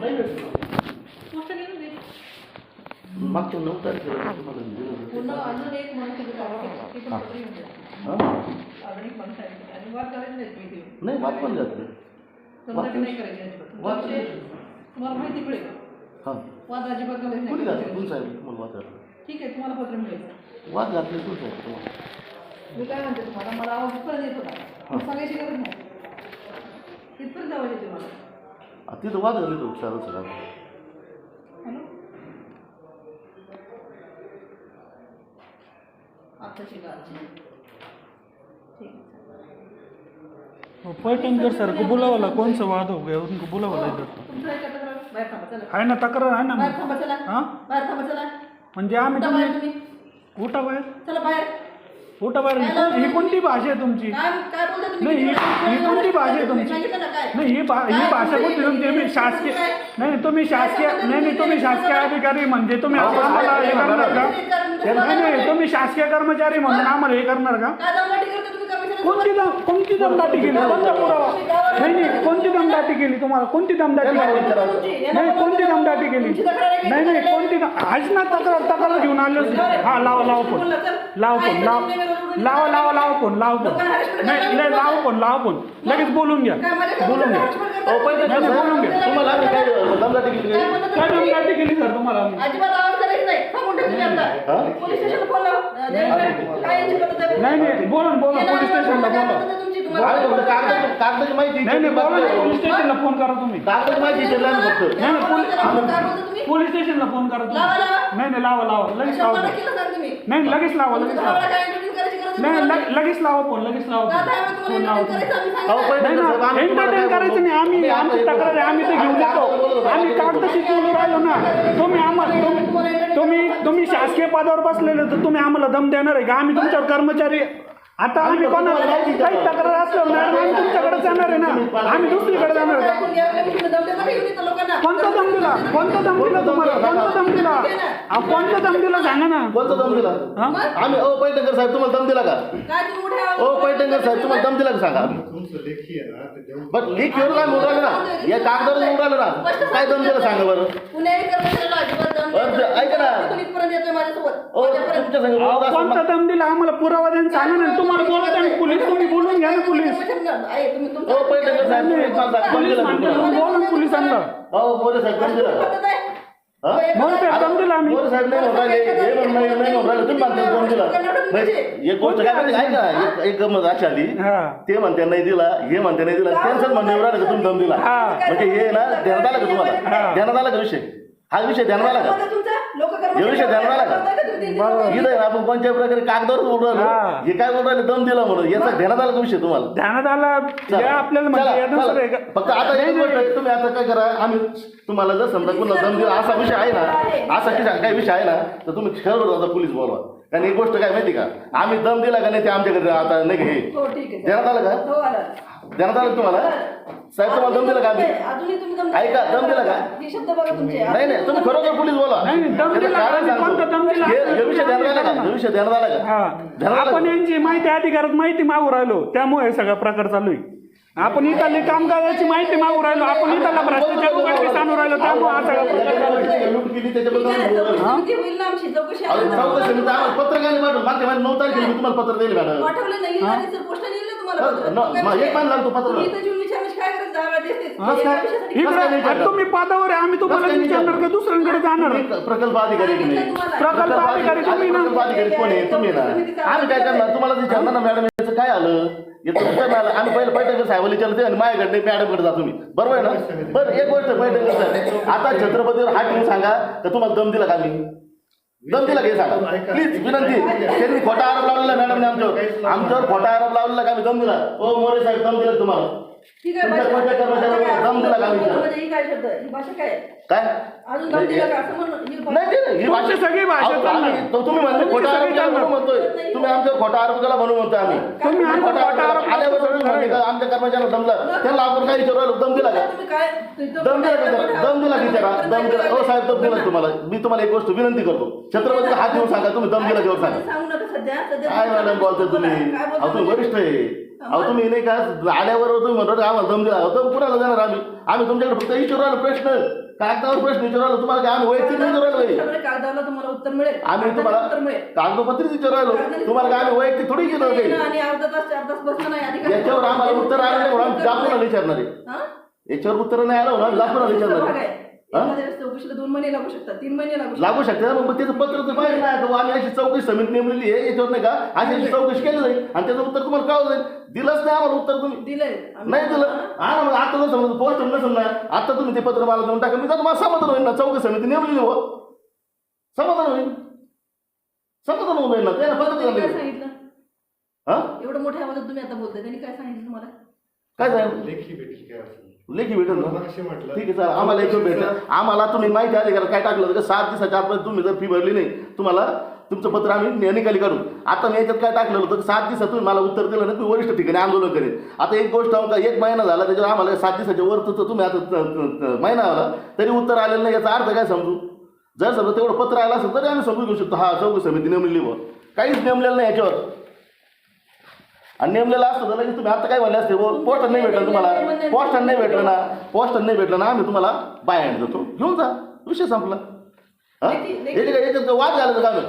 नाही. मागच्या नऊ तारखेला तुम्हाला दिलं. हा? नाही वाद पण जात? हा कोणी घातलं नाही. कोण साहेब तुम्हाला वाद घातलं ठीक आहे तुम्हाला पत्र मिळेल वाद घातले कोण साहेब तुम्हाला मी काय म्हणते तुम्हाला मला आवाज येत होता सांगायची गरज नाही इथपर्यंत आवाज येते मला आ, तिथं वाद घाले तो हॅलो? ठीक आहे पैठणकर सर को बुलावा ला कौन सा वाद हो गया उनको बुलावा ला इधर तुमचं आहे का तक्रार? बाहेर थांबा चला. आहे ना तक्रार आहे ना बाहेर थांबा चला. हा? बाहेर थांबा चला. म्हणजे आम्ही उठा बाहेर तुम्ही तुम्ही. उठा बाहेर. चला बाहेर. उठा बाहेर? ही कोण- ही कोणती भाषा आहे तुमची? काय काय बोलता तुम्ही? नाही, ही- ही कोणती भाषा आहे तुमची? सांगितलं ना काय? नाही ही भा ही भाषा कोणती तुमची तुम्ही शासकीय नाही नाही, तुम्ही शासकीय नाही नाही तुम्ही शासकीय अधिकारी म्हणजे तुम्ही आम्हाला हे करणार का? नाही नाही तुम्ही शासकीय कर्मचारी म्हणून आम्हाला हे करणार का? काय कोणती दम कोणती दमदाटी केली? कोणता पुरावा. नाही नाही कोणती दमदाटी केली तुम्हाला? कोणती दमदाटी केली? नाही कोणती दमदाटी केली? नाही नाही कोणती दम- आज ना तक्रार तक्रार घेऊन आलो हा लावा लावा फोन. लावा फोन लाव लावा लावा लावा फोन लावा फोन. नाही नाही लावा फोन लावा फोन. लगेच बोलून घ्या. बोलून घ्या. बोलून घ्या. तुम्हाला काय दमदाटी केली? काय दमदाटी केली सर तुम्हाला हा? पोलीस स्टेशनला फोन लाव अं, देवेंद्र, काय यांची पद्धत आहे? नाही नाही बोला ना, बोला पोलीस स्टेशनला बोला तुमची? तुम्हाला आम्ही फक्त कागद कागदाची माहिती नाही नाही बोला ना, पोलीस स्टेशनला फोन करा तुम्ही कागदाची माहिती विचारली आम्ही फक्त नाही पोलीस बोलता काय बोलता तुम्ही? पोलीस स्टेशनला फोन करा तुम्ही लावा, लावा. नाही नाही लावा लावा लगेच लावा सांगा तुम्ही. नाही लगेच लावा लगेच लावा काय entertain करायची गरज आहे नाही? लग- लगेच लावा फोन लगेच लावा फोन. लावा? पहिले नाही तुम्हाला एंटरटेन करायचं नाही. आम्ही? आमची तक्रार आहे आम्ही ते घेऊन देतो आम्ही कागदाशी बोलू राहिलो ना. तुम्ही आम्हाला तुम्ही- तुम्ही तुम्ही शासकीय पदावर बसलेले तर तुम्ही आम्हाला दम देणार आहे का? आम्ही तुमच्यावर कर्मचारी आता आम्ही कोणाला काही तक्रार असल्यावर मॅडम आम्ही तुमच्याकडे जाणार आहे ना. आम्ही दुसरीकडे जाणार आहे. कोणता दम दिला कोणता दम दिला तुम्हाला कोणता दम दिला अहो, कोणता दम दिला सांगा ना. कोणता दम दिला हा? आम्ही ओ पैठणकर साहेब तुम्हाला दम दिला का? काय ओ पैठणकर साहेब तुम्हाला दम दिला का सांगा? तुमचं लेखी आहे ना ते देऊन बरं लीक घेऊन काय म्हणून राहिलं ना. या कागदावर म्हणून राहिलं ना. काय दम दिला सांगा बरं? कर्मचाऱ्याला अजिबात दम बरं, द्यायचा नाही. ऐका ना. इथून इथपर्यंत येतोय माझ्यासोबत. ओ माझ्यापर्यंत. तुमच्या संग अहो, बोलत असताना- कोणता दम दिला आम्हाला पुरावा द्या आणि सांगा ना. तुम्हाला बोलत आहे पोलीस. तुम्ही बोलून घ्या ना पोलीस. तुम्ही तुमचं- ओ पैठणकर साहेब तुम्ही ना अहो मोरे साहेब दिला. हा? आम्ही मोरे साहेब नाही म्हणून राहिले हे म्हणून नाही नाही म्हणून राहिले तुम्ही म्हणता दम दिला. नाही, एक गोष्ट काय माहिती आहे का एक- एक गमत अशी आली. हा. ते म्हणते नाही दिला हे म्हणते नाही दिला. त्यांचं म्हणणं एवढं आलं का तुम्ही दम दिला? हा. म्हणजे हे ना ध्यानात आलं का तुम्हाला? हा. ध्यानात आला का विषय? हा विषय आला का? हे विषय आला का? इथं आहे ना आपण कोणत्या प्रकारे कागदावर बोलू हा. राहिलो हे काय बोलू राहिले दम दिला म्हणून. याचा ध्यानात आला का विषय तुम्हाला? ध्यानात आला. चला, या आपल्याला चला, म्हणजे का? फक्त आता एक गोष्ट आहे, तुम्ही आता काय करा? आम्ही तुम्हाला जर समजा कुणाला दम दिला असा विषय आहे ना असा की काही विषय आहे ना तर तुम्ही खरं आता पोलीस बोलवा. कारण एक गोष्ट काय माहिती का? आम्ही दम दिला का नाही ते आमच्याकडे आता नाही का हे? हो ठीक आहे. ध्यानात आलं का? हो आलं. ध्यानात आलं तुम्हाला? साहेब तुम्हाला दम दिला का आम्ही अजूनही तुम्ही दम ऐका, दम दिला का? हे शब्द बघा तुमचे. नाही नाही तुम्ही खरोखर पोलीस बोला. नाही, नाही, दम त्याचं दिला कारण आम्ही सांगतो. कोणता दम दिला? हे हे विषय ध्यानात आला का? हे विषय ध्यानात आला का? हा. ध्यानात आलं आपण का? यांची माहिती अधिकारात माहिती मागू राहिलो. त्यामुळे हे सगळा प्रकार चालू आहे. आपण इथली कामगाराची माहिती मागू राहिलो. आपण इथला भ्रष्टाचार उघडकीस आणू राहिलो. त्यामुळे हा सगळा प्रकार चालू आहे. लूट केली ठीक त्याच्याबद्दल आहे, आम्ही बोलू. चौकशी होईल ना आमची? चौकशी अहो, आहे. चौकशी मी तर आम्हाला पत्र काय पाठवलं मागच्या महिन्यात नऊ तारखेला मी तुम्हाला पत्र दिले मॅडम. पाठवलं नाही. आणि सर पोस्टाने तुम्हाला हा, पत्र. न- तो काय मग एक विषय? मान लागतो पत्र. तुम्ही इथं येऊन विचारण्याची काय गरज दहा वेळा तेच तेच. हा, हे काय? एका विषयासाठी- कसं काय इकडे विचारलं? आता तुम्ही पदावर आहे आम्ही तुम्हाला विचारणार का? दुसऱ्यांकडे जाणार तुम्ही प्रकल्प अधिकारी तुम्हाला. प्रकल्प अधिकारी तुम्ही ना प्रकल्प अधिकारी कोण आहे तुम्ही ना आम्ही काय करणार तुम्हाला विचारणार ना मॅडम याचं काय आलं आम्ही पहिले पैठणकर साहेबाला विचारलं आणि माझ्याकडे नाही मॅडमकडे जा तुम्ही बरोबर आहे ना बरं एक गोष्ट साहेब आता छत्रपतीवर हात ठेवून सांगा तर तुम्हाला दम दिला का मी का हे सांगा प्लीज विनंती त्यांनी खोटा आरोप लावलेला मॅडमने आमच्यावर आमच्यावर खोटा आरोप लावलेला का मी दम दिला ओ मोरे साहेब दम दिला तुम्हाला ठीक आहे, तुमच्या भाषा- कोणत्या कर्मचाऱ्यावर दम दिला का? म्हणजे ही काय शब्द ही भाषा काय आहे? काय अजून दम दिला का असं म्हणून ही भाषा- नाही ते नाही, ही भाषा सगळी भाषा अहो, चालणार. आम्ही- तो तुम्ही खोटा आरोप म्हणून चालणार. म्हणतोय. तुम्ही आमच्यावर खोटा आरोप केला म्हणून म्हणतोय आम्ही. तुम्ही आमचा खोटा खोटा आरोप आरोप आल्यावर सगळं म्हणते का आमच्या त्यांना आपण काय विचारू राहिलो? दम दिला का? तुम्ही काय तुमचं- दम दिला का त्याला? दम दिला की त्याला दम दिला हो साहेब दम दिला तुम्हाला. मी तुम्हाला एक गोष्ट विनंती करतो. छत्रपतीला हात देऊन सांगा. तुम्ही दम दिला घेऊन सांगा. सांगू नका सध्या सध्या काय मॅडम बोलतोय तुम्ही? काय अहो तुम्ही वरिष्ठ आहे. अहो तुम्ही नाही का? आल्यावर तुम्ही म्हणतो आम्हाला दम दिला. दम कुणाला देणार आम्ही? आम्ही तुमच्याकडे फक्त विचारू राहिलो प्रश्न. कागदावर प्रश्न विचारू राहिलो तुम्हाला काय आम्ही वैयक्तिक नाही कागदाला तुम्हाला उत्तर मिळेल. आम्ही तुम्हाला उत्तर मिळेल. कागदोपत्री विचारू राहिलो तुम्हाला काय आम्ही वैयक्तिक थोडी केलं काही? आणि अर्धा तास चार तास बसणं नाही अधिकार याच्यावर आम्हाला उत्तर आलं नाही म्हणून आम्ही जापून विचारणार आहे. हा? याच्यावर उत्तर नाही आलं म्हणून आम्ही जापून विचारणार आहे. एखाद्या वेळेस चौकशीला दोन महिने लागू शकतात तीन महिने लागू शकतात. लागू शकते मग त्याचं पत्र तर पाहिजे ना तो आम्ही अशी चौकशी समिती नेमलेली आहे याच्यावर नाही का? अशी अशी चौकशी केली जाईल. आणि त्याचं उत्तर तुम्हाला कळलं जाईल. दिलंच नाही आम्हाला उत्तर तुम्ही. दिलंय. आम्ही- नाही दिलं. हा? ना मग आता जर समजा पोस्ट नसेल ना आता तुम्ही ते पत्र मला देऊन टाका. मी तर तुम्हाला समाधान होईल ना. चौकशी समिती नेमलेली हो. समाधान होईल. समाधान होऊन जाईल ना. त्याला पत्र त्यांनी काय दिलं. सांगितलं? हा? एवढं मोठ्या आवाजात तुम्ही आता बोलताय. त्यांनी काय सांगितलं तुम्हाला? काय सांगितलं? लेखी भेटली काय असेल? लेखी भेटेल ना? ठीक आहे सर आम्हाला एक भेटलं. आम्हाला तुम्ही माहिती आली का काय टाकलं का सात दिवसाच्या आतमध्ये तुम्ही जर फी भरली नाही तुम्हाला तुमचं पत्र आम्ही नि- निकाली काढू आता मी याच्यात काय टाकलेलं होतं? की सात दिवसात तुम्ही मला उत्तर दिलं नाही तुम्ही वरिष्ठ ठिकाणी आंदोलन करेल आता एक गोष्ट आमका एक महिना झाला त्याच्यावर आम्हाला सात दिवसाच्या वर तर तुम्ही आता महिना आला तरी उत्तर आलेलं नाही याचा अर्थ काय समजू? जर समजा तेवढं पत्र आलं असेल तरी आम्ही समजून घेऊ शकतो. हा चौकशी समिती नेमलेली व काहीच नेमलेलं नाही याच्यावर. आणि नेमलेलं असतं तर लगेच तुम्ही आता काय म्हणले असते? पोस्टर नाही भेटलं तुम्हाला. पोस्टर नाही भेटलं. ना. पोस्टर नाही भेटलं ना. आम्ही तुम्हाला बाय हँड देतो घेऊन जा. विषय संपला. हा? याच्यात वाद घालायचं का?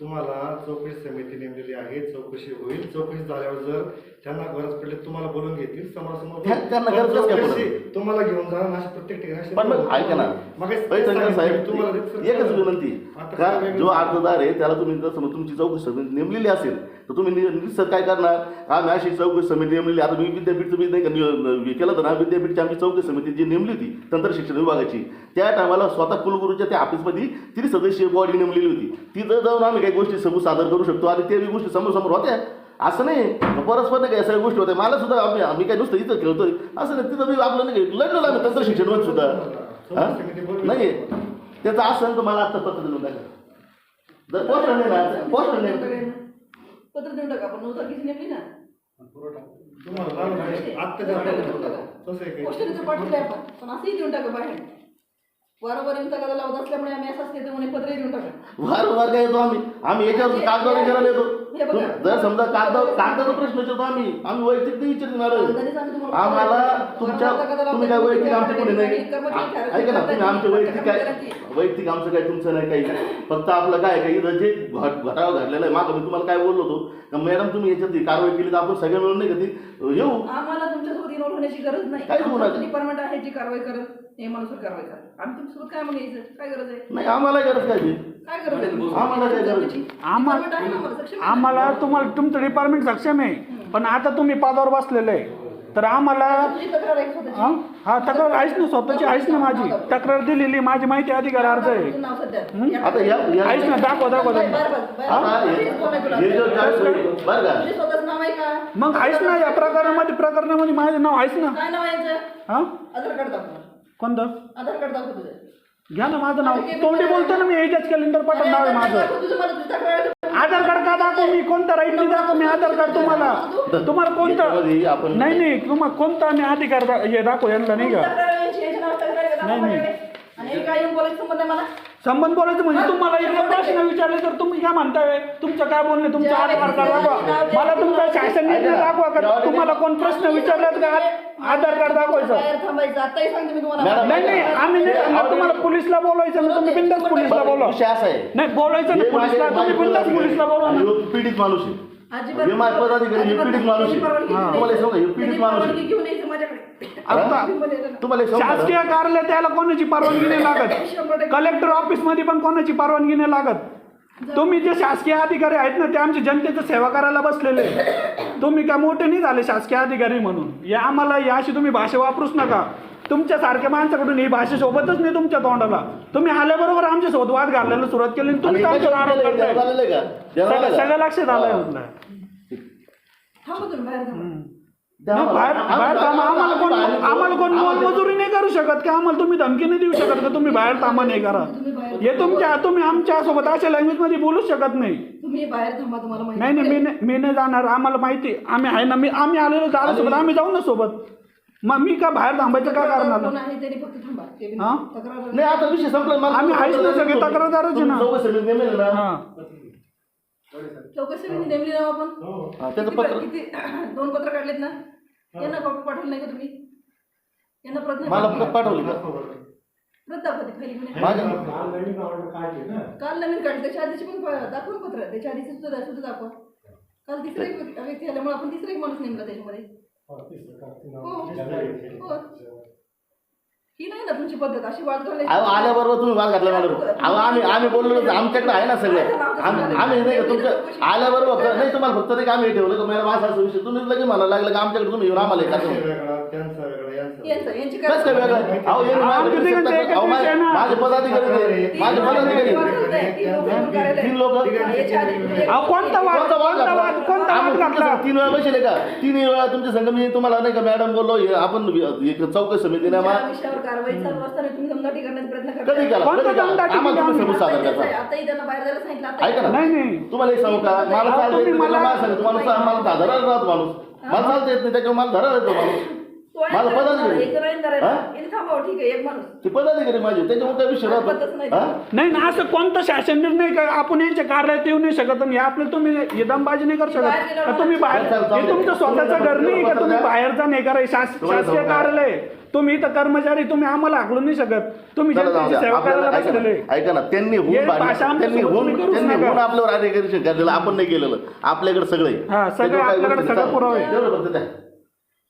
तुम्हाला चौकशी समिती नेमलेली आहे. चौकशी होईल. चौकशी झाल्यावर जर त्यांना गरज पडली तुम्हाला बोलून घेतील समोरासमोर. त्या- त्यांना गरज कसं काय पडत? चौकशी तुम्हाला घेऊन जा. अशा प्रत्येक ठिकाणी पण मग ऐका ना. मग भाई शंकर साहेब तुम्हाला एकच विनंती. का जो अर्जदार आहे त्याला तुम्ही जर समजा तुमची चौकशी समिती नेमलेली असेल तर तुम्ही नि- काय करणार? आम्ही अशी चौकशी समिती नेमलेली आता मी विद्यापीठ तुम्ही नाही का केलं होतं ना? विद्यापीठची आमची चौकशी समिती जी नेमली होती तंत्र शिक्षण विभागाची त्या टायमाला स्वतः कुलगुरूच्या त्या ऑफिसमध्ये त्रिसदस्यीय बॉडी नेमलेली होती. तिथं जाऊन आम्ही काही गोष्टी समोर सादर करू शकतो आणि ते गोष्टी समोर समोर होत्या. असं नाही. परस्पर नाही काय सगळ्या गोष्टी होत्या. मला सुद्धा आम्ही आम्ही काय नुसतं इथं खेळतोय. असं नाही. तिथं बी आपलं नाही लढलो आम्ही तंत्र शिक्षणवर सुद्धा. नाही त्याचं असं तर मला आता पत्र देऊन टाका जर पोस्टर नाही पोस्टर नाही पत्र देऊन टाका आपण. नऊ तारखेची नेमली ना? तुम्हाला लागलं नाही. आत्ता द्या. तसं आहे काही. पोस्टरीचं पाठवलंय आपण. पण असंही देऊन टाका बाहेर. वारंवार येऊन तगादा लावत असल्यामुळे आम्ही असंच देतो म्हणे पत्रही देऊन टाका. वारंवार काय येतो आम्ही आम्ही याच्यावर कागदावर विचारायला येतो. हे बघा. जर समजा कागदावर कागदाचा प्रश्न विचारतो आम्ही आम्ही वैयक्तिक नाही विचारणार कागदानेच आम्ही तुम्हाला आम्हाला तुमच्या तुम्ही काय वैयक्तिक आमचे कोणी नाही. ऐका ना तुम्ही आमचे वैयक्तिक काय वैयक्तिक आमचं काय तुमचं नाही काही फक्त आपलं काय आहे का इथं जे घट घटाव घडलेलं आहे मागं मी तुम्हाला काय बोललो होतो का मॅडम तुम्ही याच्यात ही कारवाई केली तर आपण सगळे मिळून नाही का ती येऊ. आम्हाला तुमच्यासोबत इन्व्हॉल्व होण्याची गरज नाही. काहीच होणार. डिपार्टमेंट आहे जी कारवाई करत नियमानुसार कारवाई करत. आम्ही तुमच्यासोबत काय म्हणायचं काय गरज आहे? नाही आम्हाला गरज काय ती काय गरज आहे आम्हाला काय गरज आहे? आम्हा- Department आहे ना आम्हाला, सक्षम आहे. आम्हाला तुम्हाला तुमचं डिपार्टमेंट सक्षम आहे. पण आता तुम्ही पदावर बसलेलं आहे. तर आम्हाला तुझी तक्रार आहे स्वतःची. हा? हा तक्रार आहेच ना स्वतःची आहेच ना माझी. तक्रार दिलेली. माझी माहिती अधिकार अर्ज आहे. तुझं नाव सध्या. या- आता या या- आहेच ना दाखवा दाखवा दाखवा. बाय- बाय- बाय- आता please बोला तुला. हे जो ज्यावेळेस होईल, बरं का? तुझे स्वतःचं नाव आहे का? मग आहेच ना या प्रकरणामध्ये प्रकरणामध्ये माझं नाव आहेच ना. काय नाव आहे याचं? हा? आधार कार्ड दाखव. कोणतं? आधार कार्ड दाखव तुझं. घ्या ना माझं नाव. तोंडी बोलतो ना मी एजाज कॅलेंडर पाठवून नाव आहे माझं. आधार कार्ड का दाखवू? मी कोणतं राईटनी दाखवू? मी आधार कार्ड तुम्हाला. तुम्हाला कोणतं? आपण नाही नाही तुम्हाला कोणता मी अधिकार दा- हे दाखवू? यांना नाही का? नाही, नाही. आणि काय बोलायचं मला? संबंध बोलायचं म्हणजे तुम्हाला इतके प्रश्न विचारले तर तुम्ही काय म्हणताय? तुमचं काय बोलणे तुमचं आधार कार्ड दाखवा. मला तुमचा शासन निर्णय दाखवा का? तुम्हाला कोण प्रश्न विचारलात का? आधार कार्ड दाखवायचं. बाहेर थांबायचं. आताही सांगते मी तुम्हाला. मॅडम, नाही नाही आम्ही नाही सांगणार. तुम्हाला पोलिसला बोलवायचं ना तुम्ही बिंदास पोलिसला बोलवा. विषय असा आहे. नाही बोलायचं ना पोलिसला तुम्ही बिंदास पोलिसला हे पीडित माणूस आहे. हे माझे पदाधिकारी माणूस आहे. तुम्हाला हे? हे आहे. घेऊन यायचं माझ्याकडे. आता तुम्हाला हे का? शासकीय कार्यालय त्याला कोणाची परवानगी नाही लागत? कलेक्टर ऑफिसमध्ये पण कोणाची परवानगी नाही लागत? तुम्ही जे शासकीय अधिकारी आहेत ना ते आमच्या जनतेचं सेवा करायला बसलेले तुम्ही काय मोठे नाही झाले शासकीय अधिकारी म्हणून? या आम्हाला या अशी तुम्ही भाषा वापरूच नका. तुमच्या सारख्या माणसाकडून ही भाषा सोबतच नाही तुमच्या तोंडाला. तुम्ही आल्याबरोबर आमच्यासोबत वाद घालायला सुरुवात केली आणि आमच्यावर आरोप? करताय? सगळं लक्षात आलंय म्हटलं थांबा तुम्ही बाहेर थांबा. आम्हाला. बाहेर बाहेर थांबा. आम्हाला कोण आम्हाला- आम्हाला कोण आम्हाला- मोलमजुरी नाही करू शकत की? आम्हाला तुम्ही धमकी नाही देऊ शकत का? तुम्ही बाहेर थांबा नाही करा. तुम्ही बाहेर हे तुमच्या तुम्ही आमच्यासोबत अशा लँग्वेजमध्ये बोलूच शकत नाही. तुम्ही बाहेर थांबा तुम्हाला माहिती नाही नाही मी नाही मी नाही जाणार. आम्हाला माहिती आम्ही आहे ना मी आम्ही आलेलो दादा सोबत आम्ही जाऊ ना सोबत. मग मी का बाहेर थांबायचं का करणार? कोण आहे त्यांनी फक्त थांबा. ते बी हा? तक्रार नाही आता विषय संपला मला आम्ही आहेच ना सगळे तक्रारदारच आहे ना. तुम्ही चौघं समिती नेमेल ना? हा. चौकशी समिती नेमली ना आपण? हो. त्याचं किती पत्र किती दोन पत्र काढलेत ना? यांना कॉपी पाठवली नाही का तुम्ही? यांना प्रत नाही मला पाठवली? पाठवली का? प्रत दाखवा ती पहिली पण माझ्या काल नवीन काढली त्याच्या आधीची पण प- दाखवा ना पत्र. त्याच्या आधीची सुद्धा दा- सुद्धा दाखवा. काल तिसरा एक व्यक्ती व्यक्ती आल्यामुळे आपण तिसरा एक माणूस नेमला त्याच्यामध्ये. हो हो ही. नाही ना तुमची पद्धत अशी वाद अहो आल्याबरोबर तुम्ही वाद घातला मॅडम अहो आम्ही आम्ही बोललो आमच्याकडे आहे ना सगळं. आम्ही आम्ही नाही का तुमच्या आल्याबरोबर नाही तुम्हाला फक्त नाही का आम्ही हे ठेवलं का? मॅडम असा असा विषय तुम्ही लगेच मला लागलं का आमच्याकडे तुम्ही येऊन आम्हाला हे त्यांचा वेगळा यांचा यांचं यांची कसं काय वेगळं अहो यांनी आमच्या माझ्याकडे तिघांचं शेतात- एकच अहो, माझे विषय ना. माझे पदाधिकारी ते. माझे पदाधिकारी तीन लोक अहो कोणता वाद कोणता वाद कोणता वाद? घातला? कोणता वाद? आम्ही तुमच्या घातला संग तीन वेळा बसले का? तीन वेळा तुमच्या संघ मी तुम्हाला नाही का मॅडम बोललो हे आपण एक चौकशी समितीने कधी केला? कोणतं कधी केला? दमदाटी आम्हाला केली तुम्ही आम्ही? सबूत सादर आता करता आताही त्यांना बाहेर जायला सांगितलं. आता ऐका ना. नाही नाही. तुम्हाला एक सांगू का? मला अहो, चालतं तुम्ही येत नाही, मला- सांगितलं माणूस मला धरायला राहतो माणूस. मला चालतं येत नाही त्याच्यावर मला धरायला येतो माणूस. माझा पदाधिकारी. एक राहील धरायला. हा? इथे थांबावं, ठीक आहे एक माणूस ते पदाधिकारी माझे त्याच्यामुळे काय विषय पद्धतच राहतो नाही. हा? नाही ना असं कोणतं शासन निर्णय का आपण यांच्या कार्यालयात येऊ नाही शकत आणि आपलं तुम्ही हे दमबाजी नाही करू बाहेर शकत गेल्यावर का तुम्ही बाहेर हे तुमचं स्वतःचं घर नाही का तुम्ही बाहेरचा नाही करा हे शास- तुम्हाला शासकीय? कार्यालय आहे. तुम्ही इथं कर्मचारी तुम्ही आम्हाला हाकलून नाही शकत तुम्ही चला जाऊ जनतेची द्या. सेवा आपल्याला करायला ऐका बसलेले ना, ऐका ना त्यांनी हे होऊन भाषा बांधलं. आमच्या त्यांनी सोबत होऊन तुम्ही करूच त्यांनी नका. होऊन आपल्यावर अधिकारी केलेलं आपण नाही केलेलं आपल्याकडे सगळे हा, सगळं आपल्याकडे सगळं पुरावे.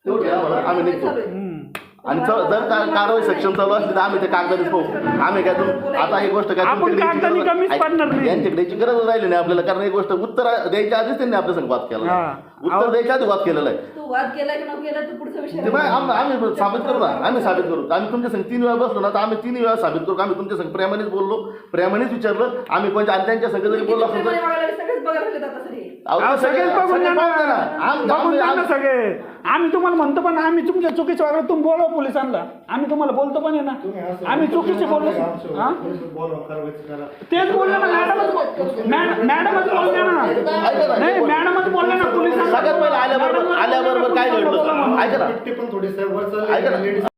आम्ही निघतो. आणि जर का कारवाई सक्षम चालू असली तर आम्ही ते कागदाने पाहू. आम्ही काय तुम- आता ही गोष्ट काय. यांच्याकडे याची गरज राहिली नाही आपल्याला कारण एक गोष्ट उत्तर द्यायच्या आधीच त्यांनी आपल्या संग वाद केला. उत्तर द्यायच्या आधी वाद केलेला आहे. तू वाद केला की न केला तर पुढचा विषय ते बाय आम- आम्ही साबित करू ना आम्ही साबित करू. आम्ही तुमच्या संग तीन वेळा बसलो ना तर आम्ही तीन वेळा साबित करू. आम्ही तुमच्या संग प्रेमानेच बोललो प्रेमानेच विचारलं. आम्ही पण आणि त्यांच्या संग जरी बोललो बघायला लागलेत आता सगळे. अहो, अहो, ते सगळे- सगळेच बघून सगळे जाणार. पाहू द्या ना. आम- बघून आम्ही- सगळे. तुम्हाला म्हणतो पण आम्ही तुमच्या चुकीच्या वागलं तुम्ही बोलवा पोलिसांना आम्ही तुम्हाला बोलतो पण आहे तुम्ही ना आम्ही चुकीचे बोललो. हा? तेच बोलले ना मॅडमच मॅड- मॅडमच बोलले ना. ऐका ना, नाही मॅडमच बोलले ना पोलिसांना सगळ्यात पहिलं आल्याबरोबर आल्याबरोबर काय घडलं? ऐका ना. ऐका